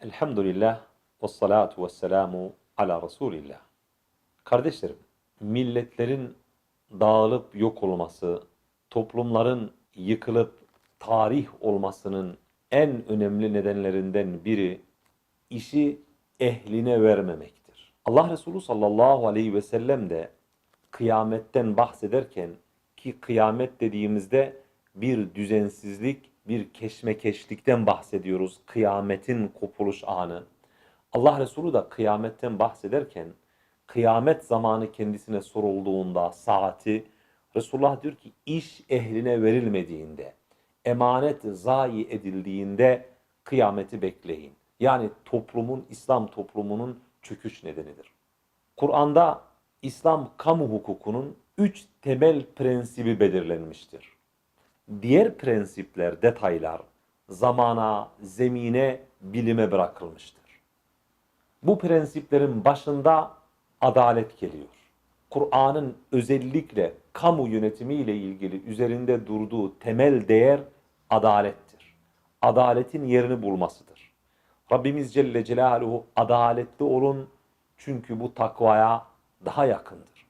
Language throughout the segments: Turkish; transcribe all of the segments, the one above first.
Elhamdülillah ve salatu ve selamu ala Resulillah. Kardeşlerim, milletlerin dağılıp yok olması, toplumların yıkılıp tarih olmasının en önemli nedenlerinden biri işi ehline vermemektir. Allah Resulü sallallahu aleyhi ve sellem de kıyametten bahsederken ki kıyamet dediğimizde bir düzensizlik, bir keşmekeşlikten bahsediyoruz. Kıyametin kopuluş anı. Allah Resulü de kıyametten bahsederken kıyamet zamanı kendisine sorulduğunda saati Resulullah diyor ki iş ehline verilmediğinde, emanet zayi edildiğinde kıyameti bekleyin. Yani toplumun, İslam toplumunun çöküş nedenidir. Kur'an'da İslam kamu hukukunun üç temel prensibi belirlenmiştir. Diğer prensipler, detaylar zamana, zemine, bilime bırakılmıştır. Bu prensiplerin başında adalet geliyor. Kur'an'ın özellikle kamu yönetimi ile ilgili üzerinde durduğu temel değer adalettir. Adaletin yerini bulmasıdır. Rabbimiz Celle Celaluhu adaletli olun çünkü bu takvaya daha yakındır.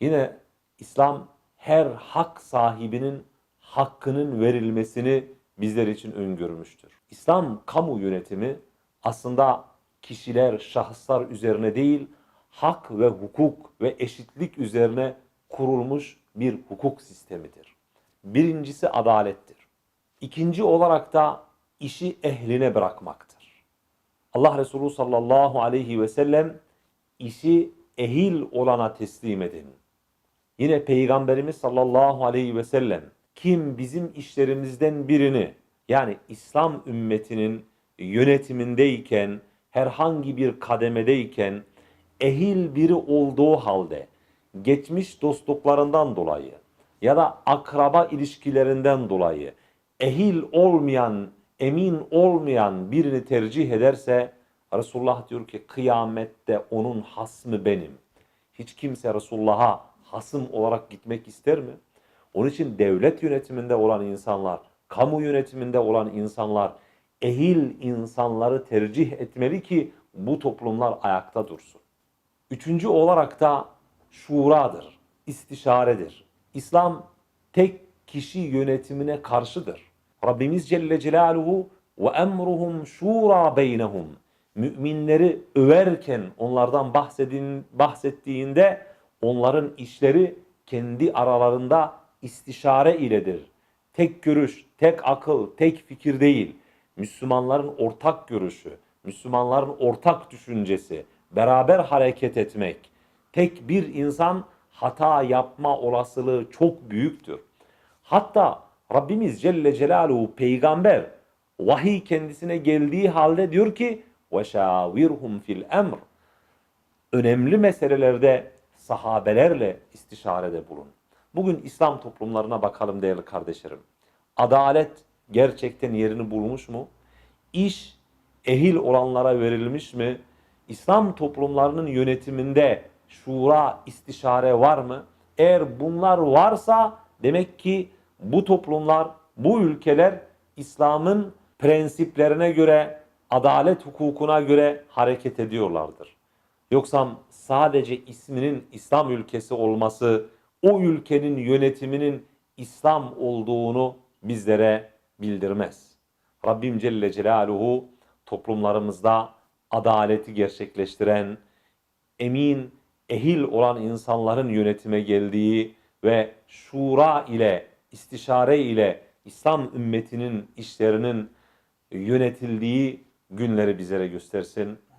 Yine İslam her hak sahibinin hakkının verilmesini bizler için öngörmüştür. İslam kamu yönetimi aslında kişiler, şahıslar üzerine değil, hak ve hukuk ve eşitlik üzerine kurulmuş bir hukuk sistemidir. Birincisi adalettir. İkinci olarak da işi ehline bırakmaktır. Allah Resulü sallallahu aleyhi ve sellem işi ehil olana teslim edin. Yine Peygamberimiz sallallahu aleyhi ve sellem kim bizim işlerimizden birini yani İslam ümmetinin yönetimindeyken herhangi bir kademedeyken ehil biri olduğu halde geçmiş dostluklarından dolayı ya da akraba ilişkilerinden dolayı ehil olmayan, emin olmayan birini tercih ederse Resulullah diyor ki kıyamette onun hasmı benim. Hiç kimse Resulullah'a hasım olarak gitmek ister mi? Onun için devlet yönetiminde olan insanlar, kamu yönetiminde olan insanlar, ehil insanları tercih etmeli ki bu toplumlar ayakta dursun. Üçüncü olarak da şuradır, istişaredir. İslam tek kişi yönetimine karşıdır. Rabbimiz Celle Celaluhu ve emruhum şura beynehum. Müminleri överken onlardan bahsedin, bahsettiğinde onların işleri kendi aralarında istişare iledir. Tek görüş, tek akıl, tek fikir değil. Müslümanların ortak görüşü, Müslümanların ortak düşüncesi, beraber hareket etmek. Tek bir insan hata yapma olasılığı çok büyüktür. Hatta Rabbimiz Celle Celaluhu peygamber vahiy kendisine geldiği halde diyor ki وَشَاوِرْهُمْ fil emr Önemli meselelerde sahabelerle istişarede bulun. Bugün İslam toplumlarına bakalım değerli kardeşlerim. Adalet gerçekten yerini bulmuş mu? İş ehil olanlara verilmiş mi? İslam toplumlarının yönetiminde şura, istişare var mı? Eğer bunlar varsa demek ki bu toplumlar, bu ülkeler İslam'ın prensiplerine göre, adalet hukukuna göre hareket ediyorlardır. Yoksa sadece isminin İslam ülkesi olması, o ülkenin yönetiminin İslam olduğunu bizlere bildirmez. Rabbim Celle Celaluhu toplumlarımızda adaleti gerçekleştiren, emin, ehil olan insanların yönetime geldiği ve şura ile, istişare ile İslam ümmetinin işlerinin yönetildiği günleri bizlere göstersin.